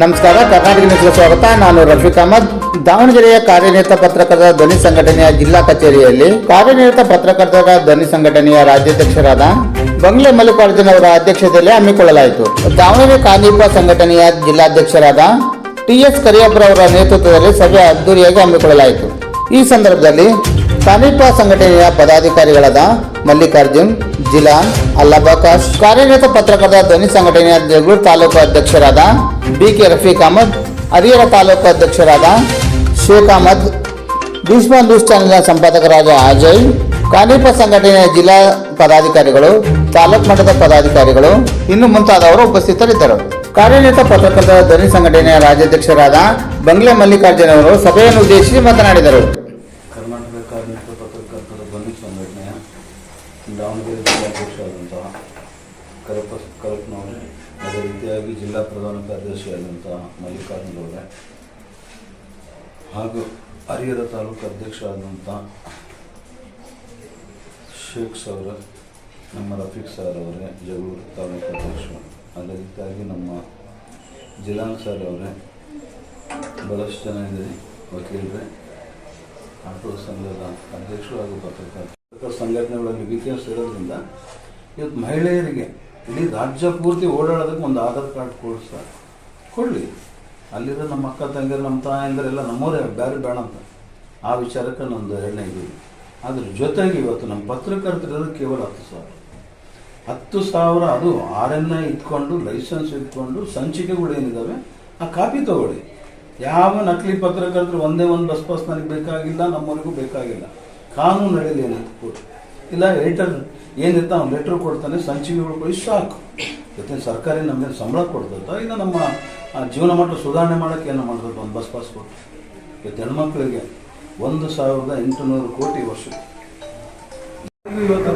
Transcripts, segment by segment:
ನಮಸ್ಕಾರ, ಕರ್ನಾಟಕ ನ್ಯೂಸ್ಗೆ ಸ್ವಾಗತ. ನಾನು ರಫೀಕ್ ಅಹಮದ್. ದಾವಣಗೆರೆಯ ಕಾರ್ಯನಿರತ ಪತ್ರಕರ್ತರ ಧ್ವನಿ ಸಂಘಟನೆಯ ಜಿಲ್ಲಾ ಕಚೇರಿಯಲ್ಲಿ ಕಾರ್ಯನಿರತ ಪತ್ರಕರ್ತರ ಧ್ವನಿ ಸಂಘಟನೆಯ ರಾಜ್ಯಾಧ್ಯಕ್ಷರಾದ ಬಂಗ್ಲೆ ಮಲ್ಲಿಕಾರ್ಜುನ್ ಅವರ ಅಧ್ಯಕ್ಷತೆಯಲ್ಲಿ ಹಮ್ಮಿಕೊಳ್ಳಲಾಯಿತು. ದಾವಣಗೆರೆ ಕಾರ್ಮಿಕ ಸಂಘಟನೆಯ ಜಿಲ್ಲಾಧ್ಯಕ್ಷರಾದ ಟಿ ಎಸ್ ಕರಿಯಪ್ಪರ ನೇತೃತ್ವದಲ್ಲಿ ಸಭೆ ಅದ್ದೂರಿಯಾಗಿ ಹಮ್ಮಿಕೊಳ್ಳಲಾಯಿತು. ಈ ಸಂದರ್ಭದಲ್ಲಿ ಸಮೀಪ ಸಂಘಟನೆಯ ಪದಾಧಿಕಾರಿಗಳಾದ ಮಲ್ಲಿಕಾರ್ಜುನ್ ಜಿಲ್ಲಾ ಅಲ್ಲಾಬಾಕಾಶ್, ಕಾರ್ಯನಿರತ ಪತ್ರಕರ್ತ ಧ್ವನಿ ಸಂಘಟನೆಯ ಜಗಳೂರು ತಾಲೂಕು ಅಧ್ಯಕ್ಷರಾದ ಬಿ ಕೆ ರಫೀಕ್ ಅಹಮದ್, ಹರಿಹರ ತಾಲೂಕು ಅಧ್ಯಕ್ಷರಾದ ಶೇಖ್ ಅಹಮದ್ ಭೀಷ್ಮ ನ್ಯೂಸ್ ಚಾನೆಲ್ನ ಸಂಪಾದಕರಾದ ಅಜಯ್ ಕಾನೀಪ ಸಂಘಟನೆಯ ಜಿಲ್ಲಾ ಪದಾಧಿಕಾರಿಗಳು, ತಾಲೂಕು ಮಟ್ಟದ ಪದಾಧಿಕಾರಿಗಳು, ಇನ್ನು ಮುಂತಾದವರು ಉಪಸ್ಥಿತರಿದ್ದರು. ಕಾರ್ಯನಿರತ ಪತ್ರಕರ್ತರ ಧ್ವನಿ ಸಂಘಟನೆಯ ರಾಜ್ಯಾಧ್ಯಕ್ಷರಾದ ಬಂಗ್ಲೆ ಮಲ್ಲಿಕಾರ್ಜುನ್ ಅವರು ಸಭೆಯನ್ನು ಉದ್ದೇಶಿಸಿ ಮಾತನಾಡಿದರು. ಧ್ವನಿ ಸಂಘಟನೆಯ ದಾವಣಗೆರೆ ಜಿಲ್ಲಾಧ್ಯಕ್ಷರಾದಂತಹ ಕರಪ ಕರಪ್ನವರೇ, ಅದೇ ರೀತಿಯಾಗಿ ಜಿಲ್ಲಾ ಪ್ರಧಾನ ಕಾರ್ಯದರ್ಶಿಯಾದಂತಹ ಮಲ್ಲಿಕಾರ್ಜುನ್ ಅವರೇ. ಹಾಗೂ ಹರಿಹರ ತಾಲೂಕು ಅಧ್ಯಕ್ಷರಾದಂಥ ಶೇಖ್ ಸರ್, ನಮ್ಮ ರಫೀಕ್ ಸರ್ ಅವರೇ, ಜಗಳೂರು ತಾಲೂಕು ಅಧ್ಯಕ್ಷರು ಅದೇ ರೀತಿಯಾಗಿ ನಮ್ಮ ಜಿಲಾನ್ ಸರ್ ಅವರೇ, ಬಹಳಷ್ಟು ಜನ ಇದ್ದೀರಿ ವಕೀಲರೇ. ಆಟೋ ಸಂಘದ ಅಧ್ಯಕ್ಷರು ಹಾಗೂ ಪತ್ರಕರ್ತರ ಸಂಘಟನೆಗಳಲ್ಲಿ ಇತಿಹಾಸ ಇರೋದ್ರಿಂದ ಇವತ್ತು ಮಹಿಳೆಯರಿಗೆ ಇಡೀ ರಾಜ್ಯ ಪೂರ್ತಿ ಓಡಾಡೋದಕ್ಕೆ ಒಂದು ಆಧಾರ್ ಕಾರ್ಡ್ ಕೊಡಿಸ್ತಾರೆ. ಕೊಡಲಿ. ಅಲ್ಲಿರೋ ನಮ್ಮ ಅಕ್ಕ ತಂಗಿಯರು, ನಮ್ಮ ತಾಯಂದಿರೆಲ್ಲ ನಮ್ಮವರೇ ಬೇರೆ ಬೇಡ ಅಂತ. ಆ ವಿಚಾರಕ್ಕೆ ನಂದು ಎರಡನೇ ಇದೆ. ಅದ್ರ ಜೊತೆಗೆ ಇವತ್ತು ನಮ್ಮ ಪತ್ರಕರ್ತರಿರೋದು ಕೇವಲ ಹತ್ತು ಸಾವಿರ. ಹತ್ತು ಸಾವಿರ ಅದು ಆರ್ ಎನ್ ಐ ಇಟ್ಕೊಂಡು, ಲೈಸೆನ್ಸ್ ಇಟ್ಕೊಂಡು, ಸಂಚಿಕೆಗಳು ಏನಿದ್ದಾವೆ ಆ ಕಾಪಿ ತಗೊಳ್ಳಿ. ಯಾವ ನಕಲಿ ಪತ್ರಕರ್ತರು ಒಂದೇ ಒಂದು ಬಸ್ ಪಾಸ್ ನನಗೆ ಬೇಕಾಗಿಲ್ಲ, ನಮ್ಮವರಿಗೂ ಬೇಕಾಗಿಲ್ಲ. ಕಾನೂನು ನಡೆಯಲಿ ಏನಂತ ಕೂಡ. ಇಲ್ಲ ಎಡಿಟರ್ ಏನಿರ್ತಾ ಅವ್ನು ಲೆಟ್ರ್ ಕೊಡ್ತಾನೆ ಸಂಚಿಕೆಗಳು ಕೊಡಿ ಸಾಕು. ಜೊತೆ ಸರ್ಕಾರಿ ನಮಗೆ ಸಂಬಳ ಕೊಡ್ತದ ಇನ್ನು ನಮ್ಮ ಜೀವನ ಮಟ್ಟ ಸುಧಾರಣೆ ಮಾಡೋಕ್ಕೆ ಏನೋ ಮಾಡ್ತದ ಒಂದು ಬಸ್ ಪಾಸ್ ಕೊಟ್ಟು. ಇವತ್ತು ಹೆಣ್ಮಕ್ಳಿಗೆ ಒಂದು ಸಾವಿರದ ಎಂಟುನೂರು ಕೋಟಿ ವರ್ಷ ಇವತ್ತು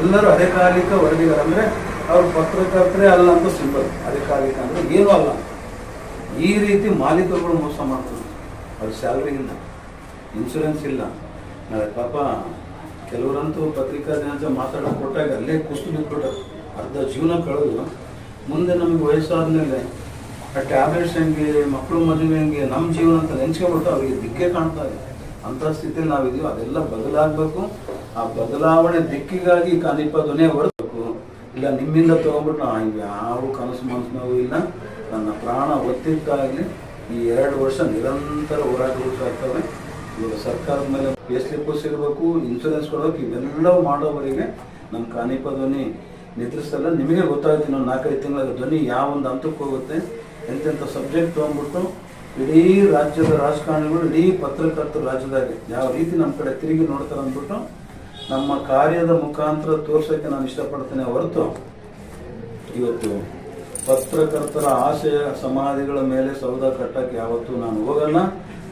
ಎಲ್ಲರೂ ಅಧಿಕಾರಿಕ ವರದಿಗಾರ ಅವ್ರು ಪತ್ರಕರ್ತರೇ ಅಲ್ಲ ಅಂತ ಸಿಂಪಲ್. ಅಧಿಕಾರಿಕ ಅಂದ್ರೆ ಏನೂ ಅಲ್ಲ. ಈ ರೀತಿ ಮಾಲೀಕರುಗಳು ಮೋಸ ಮಾಡ್ತಾರೆ. ಅವ್ರ ಸ್ಯಾಲ್ರಿ ಇಲ್ಲ ಇನ್ಶೂರೆನ್ಸ್ ಇಲ್ಲ. ನಾಳೆ ಪಾಪ ಕೆಲವರಂತೂ ಪತ್ರಿಕಾ ದಿನಾಂಕ ಮಾತಾಡೋಕೆ ಕೊಟ್ಟಾಗ ಅಲ್ಲೇ ಕುಸ್ತು ಬಿಟ್ಬಿಟ್ಟಾರೆ ಅರ್ಧ ಜೀವನ ಕಳೆದು ಮುಂದೆ ನಮಗೆ ವಯಸ್ಸಾದಮೇಲೆ ಆ ಟ್ಯಾಬ್ಲೆಟ್ಸ್ ಹೆಂಗೆ ಮಕ್ಕಳು ಮದುವೆ ಹೆಂಗೆ ನಮ್ಮ ಜೀವನ ಅಂತ ನೆನ್ಸ್ಕೊಬಿಟ್ಟು ಅವರಿಗೆ ದಿಕ್ಕೇ ಕಾಣ್ತಾ ಇದೆ. ಅಂಥ ಸ್ಥಿತಿಯಲ್ಲಿ ನಾವಿದೀವಿ ಅದೆಲ್ಲ ಬದಲಾಗಬೇಕು. ಆ ಬದಲಾವಣೆ ದಿಕ್ಕಿಗಾಗಿ ಕಾನಿಪ ಧ್ವನಿ ಹೊರಬೇಕು ಇಲ್ಲ ನಿಮ್ಮಿಂದ ತೊಗೊಂಡ್ಬಿಟ್ಟು ನಾವು ಯಾವ ಕನಸು ಮನಸ್ಸಿನವು ಇಲ್ಲ. ನನ್ನ ಪ್ರಾಣ ಒತ್ತಿದ್ದಾಗಲಿ ಈ ಎರಡು ವರ್ಷ ನಿರಂತರ ಹೋರಾಟಗಳು ಸಾಕ್ತವೆ ಇವಾಗ ಸರ್ಕಾರದ ಮೇಲೆ ಪೇ ಸ್ಲಿಪ್ಪು ಸಿಗಬೇಕು ಇನ್ಶೂರೆನ್ಸ್ ಕೊಡಬೇಕು, ಇವೆಲ್ಲವೂ ಮಾಡೋವರಿಗೆ ನಮ್ಮ ಕಾನಿಪ ಧ್ವನಿ ನಿದ್ರಿಸಲ್ಲ ನಿಮಗೆ ಗೊತ್ತಾಗುತ್ತೆ ನಾವು ನಾಲ್ಕೈದು ತಿಂಗಳ ಧ್ವನಿ ಯಾವ ಒಂದು ಹಂತಕ್ಕೆ ಹೋಗುತ್ತೆ. ಎಂತೆಂಥ ಸಬ್ಜೆಕ್ಟ್ ತೊಗೊಂಡ್ಬಿಟ್ಟು ಇಡೀ ರಾಜ್ಯದ ರಾಜಕಾರಣಿಗಳು, ಇಡೀ ಪತ್ರಕರ್ತರು ರಾಜ್ಯದಾಗೆ ಯಾವ ರೀತಿ ನಮ್ಮ ಕಡೆ ತಿರುಗಿ ನೋಡ್ತಾರೆ ಅಂದ್ಬಿಟ್ಟು ನಮ್ಮ ಕಾರ್ಯದ ಮುಖಾಂತರ ತೋರ್ಸೋಕ್ಕೆ ನಾನು ಇಷ್ಟಪಡ್ತೇನೆ ಹೊರತು ಇವತ್ತು ಪತ್ರಕರ್ತರ ಆಶಯ ಸಮಾಧಿಗಳ ಮೇಲೆ ಸೌಧ ಕಟ್ಟಕ್ಕೆ ಯಾವತ್ತೂ ನಾನು ಹೋಗಲ್ಲ.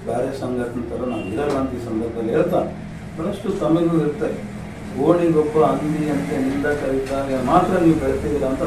ಬೇರೆ ಸಂಘಟನೆ ನಾನು ಇರಲ್ಲ ಅಂತ ಈ ಸಂದರ್ಭದಲ್ಲಿ ಹೇಳ್ತಾ ಬಹಳಷ್ಟು ತಮಗೂ ಇರ್ತಾರೆ. ಓಣಿಗೊಬ್ಬ ಅಂದಿ ಅಂತ ನಿಂದ ಕರೀತಾರೆ. ಮಾತ್ರ ನೀವು ಬೆಳ್ತೀರ ಅಂತ